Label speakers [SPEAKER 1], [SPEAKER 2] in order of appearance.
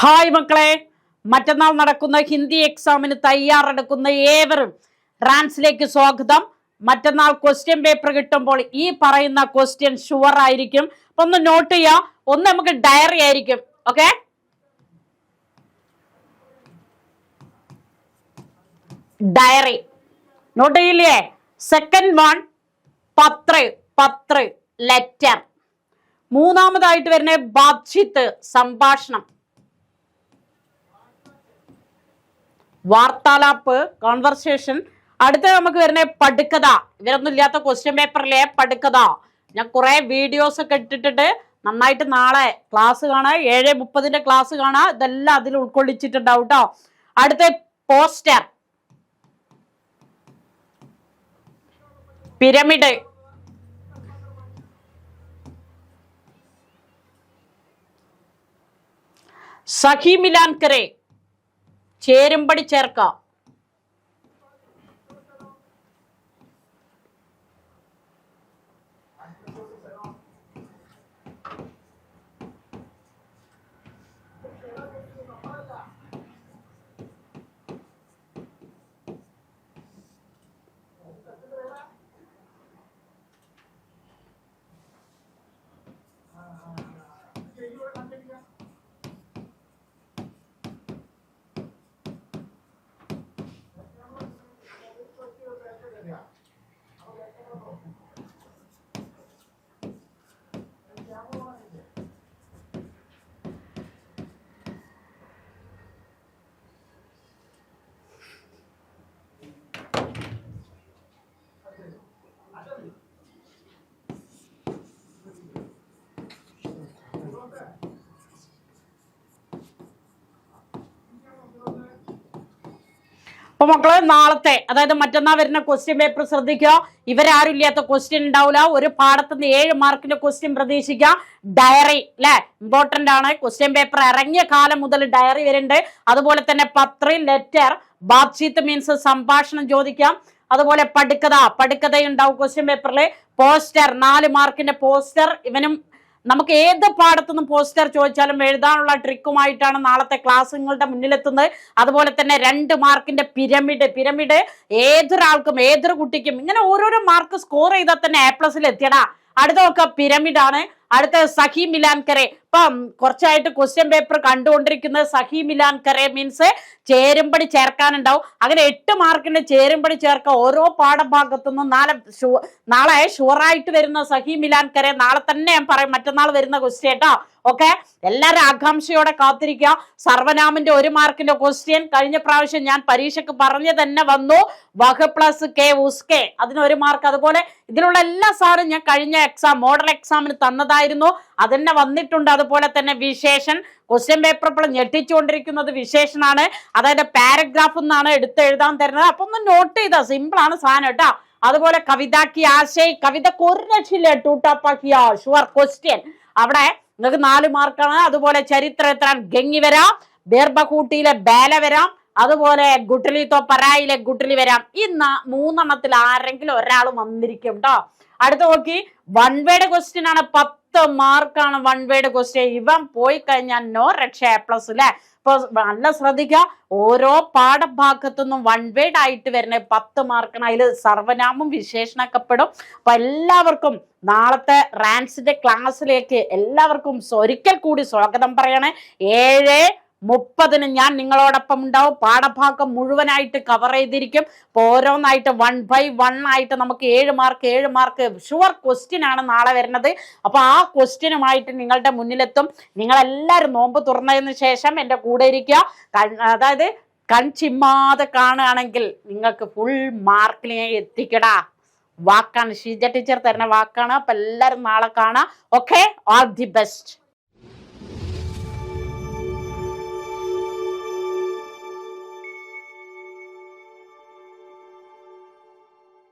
[SPEAKER 1] Hi മക്കളെ. മറ്റന്നാൾ നടക്കുന്ന ഹിന്ദി എക്സാമിന് തയ്യാറെടുക്കുന്ന ഏവരും റാൻസിലേക്ക് സ്വാഗതം. മറ്റന്നാൾ ക്വസ്റ്റ്യൻ പേപ്പർ കിട്ടുമ്പോൾ ഈ പറയുന്ന ക്വസ്റ്റ്യൻ ഷുവർ ആയിരിക്കും. അപ്പൊ ഒന്ന് നോട്ട് ചെയ്യാ. ഒന്ന് നമുക്ക് ഡയറി ആയിരിക്കും. ഓക്കെ ഡയറി നോട്ട് ചെയ്യില്ലേ? സെക്കൻഡ് വൺ പത്ര പത്ര ലെറ്റർ മൂന്നാമതായിട്ട് വരുന്ന ബാധ്യത്ത് സംഭാഷണം. വാർത്താലാപ്പ് കോൺവെർസേഷൻ അടുത്ത നമുക്ക് വരുന്ന പടുക്കഥ. ഇവരൊന്നും ഇല്ലാത്ത ക്വസ്റ്റ്യൻ പേപ്പറിലെ പടുക്കഥ. ഞാൻ കുറെ വീഡിയോസ് ഒക്കെ ഇട്ടിട്ടുണ്ട്. നന്നായിട്ട് നാളെ ക്ലാസ് കാണാ. ഏഴ് മുപ്പതിന്റെ ക്ലാസ് കാണാ. ഇതെല്ലാം അതിൽ ഉൾക്കൊള്ളിച്ചിട്ടുണ്ടാവും കേട്ടോ അടുത്ത പോസ്റ്റർ പിരമിഡ്. സഖി മിലാൻ കരെ ചേരുംപടി ചേർക്കാം. not. അപ്പൊ മക്കളെ നാളത്തെ അതായത് മറ്റന്നാ വരുന്ന ക്വസ്റ്റ്യൻ പേപ്പർ ശ്രദ്ധിക്കുക. ഇവരാരും ഇല്ലാത്ത ക്വസ്റ്റ്യൻ ഉണ്ടാവില്ല ഒരു പാടത്തുനിന്ന് ഏഴ് മാർക്കിന്റെ ക്വസ്റ്റ്യൻ പ്രതീക്ഷിക്കാം ഡയറി അല്ലെ ഇമ്പോർട്ടന്റ് ആണ്. ക്വസ്റ്റ്യൻ പേപ്പർ ഇറങ്ങിയ കാലം മുതൽ ഡയറി വരുന്നുണ്ട്. അതുപോലെ തന്നെ പത്ര ലെറ്റർ ബാത്ഷീത്ത് മീൻസ് സംഭാഷണം ചോദിക്കാം. അതുപോലെ പടുക്കഥ പടുക്കഥ ഉണ്ടാവും ക്വസ്റ്റ്യൻ പേപ്പറിൽ പോസ്റ്റർ നാല് മാർക്കിന്റെ പോസ്റ്റർ ഇവനും നമുക്ക് ഏത് പാടത്തുനിന്നും പോസ്റ്റർ ചോദിച്ചാലും എഴുതാനുള്ള ട്രിക്കുമായിട്ടാണ് നാളത്തെ ക്ലാസ് നിങ്ങളുടെ മുന്നിലെത്തുന്നത്. അതുപോലെ തന്നെ രണ്ട് മാർക്കിന്റെ പിരമിഡ് പിരമിഡ് ഏതൊരാൾക്കും ഏതൊരു കുട്ടിക്കും ഇങ്ങനെ ഓരോരോ മാർക്ക് സ്കോർ ചെയ്താൽ തന്നെ എ പ്ലസിൽ എത്തിയടാ. അടുത്ത പിരമിഡാണ്. അടുത്ത സഹി മിലാൻ കരെ ഇപ്പം കുറച്ചായിട്ട് ക്വസ്റ്റ്യൻ പേപ്പർ കണ്ടുകൊണ്ടിരിക്കുന്നത് സഹി മിലാൻ കരെ മീൻസ് ചേരുംപടി ചേർക്കാനുണ്ടാവും. അങ്ങനെ എട്ട് മാർക്കിന്റെ ചേരുംപടി ചേർക്കുക ഓരോ പാഠഭാഗത്തു നിന്നും നാളെ നാളെ ഷുവറായിട്ട് വരുന്ന സഹി മിലാൻ കരെ നാളെ തന്നെ ഞാൻ പറയും. മറ്റന്നാൾ വരുന്ന ക്വസ്റ്റ്യൻ കേട്ടോ ഓക്കെ? എല്ലാവരും ആകാംക്ഷയോടെ കാത്തിരിക്കുക. സർവനാമിന്റെ ഒരു മാർക്കിന്റെ ക്വസ്റ്റ്യൻ കഴിഞ്ഞ പ്രാവശ്യം ഞാൻ പരീക്ഷയ്ക്ക് പറഞ്ഞു തന്നെ വന്നു. വഹ പ്ലസ് കെ ഉസ്കെ അതിന് ഒരു മാർക്ക്. അതുപോലെ ഇതിലുള്ള എല്ലാ സാറും ഞാൻ കഴിഞ്ഞ എക്സാം മോഡൽ എക്സാമിന് തന്നതായിരുന്നു. അതന്നെ വന്നിട്ടുണ്ട്. അതുപോലെ തന്നെ വിശേഷൻ. ക്വസ്റ്റ്യൻ പേപ്പർ ഇപ്പോൾ ഞെട്ടിച്ചുകൊണ്ടിരിക്കുന്നത് വിശേഷനാണ്. അതായത് പാരഗ്രാഫ് എന്നാണ് എടുത്ത് എഴുതാൻ തരുന്നത്. അപ്പൊ ഒന്ന് നോട്ട് ചെയ്താ. സിമ്പിൾ ആണ് സാധനം കേട്ടോ. അതുപോലെ കവിതാക്കി ആശയ്. കവിത ഒരു രക്ഷയില്ല. ടൂട്ടാപ്പാക്കിയ ഷുവർ ക്വസ്റ്റ്യൻ അവിടെ നിങ്ങൾക്ക് നാല് മാർക്കാണ് അതുപോലെ ചരിത്രം എത്താൻ ഗംഗി വരാം. ബേർബക്കൂട്ടിയിലെ ബേല വരാം. അതുപോലെ ഗുട്ടലി പരായിലെ ഗുട്ടലി വരാം. ഈ മൂന്നെണ്ണത്തിൽ ആരെങ്കിലും ഒരാൾ വന്നിരിക്കും കേട്ടോ അടുത്ത നോക്കി. വൺ വേഡ് ക്വസ്റ്റ്യൻ ആണ്. പത്ത് മാർക്കാണ് വൺ വേഡ് ക്വസ്റ്റ്യൻ ഇവൻ പോയി കഴിഞ്ഞാൽ നോ രക്ഷ എ പ്ലസ് അല്ലെ അപ്പൊ നല്ല ശ്രദ്ധിക്കുക ഓരോ പാഠഭാഗത്തുനിന്നും വൺ വേഡ് ആയിട്ട് വരുന്ന പത്ത് മാർക്കാണ്. അതിൽ സർവനാമം വിശേഷണമൊക്കെ പെടും അപ്പൊ എല്ലാവർക്കും നാളത്തെ റാൻസിന്റെ ക്ലാസ്സിലേക്ക് എല്ലാവർക്കും ഒരിക്കൽ കൂടി സ്വാഗതം പറയണേ. ഏഴ് മുപ്പതിന് ഞാൻ നിങ്ങളോടൊപ്പം ഉണ്ടാവും. പാഠഭാഗം മുഴുവനായിട്ട് കവർ ചെയ്തിരിക്കും. അപ്പോൾ ഓരോന്നായിട്ട് വൺ ബൈ വൺ ആയിട്ട് നമുക്ക് ഏഴ് മാർക്ക് ഏഴ് മാർക്ക് ഷുവർ ക്വസ്റ്റ്യൻ ആണ് നാളെ വരുന്നത്. അപ്പോൾ ആ ക്വസ്റ്റ്യനുമായിട്ട് നിങ്ങളുടെ മുന്നിലെത്തും. നിങ്ങളെല്ലാവരും നോമ്പ് തുറന്നതിന് ശേഷം എന്റെ കൂടെ ഇരിക്കുക. അതായത് കൺചിമ്മാതെ കാണുകയാണെങ്കിൽ നിങ്ങൾക്ക് ഫുൾ മാർക്കിന് എത്തിക്കടാ. വാക്കാണ്. ഷീജ ടീച്ചർ തരുന്ന വാക്കാണ്. അപ്പൊ എല്ലാവരും നാളെ കാണാം. Okay all the best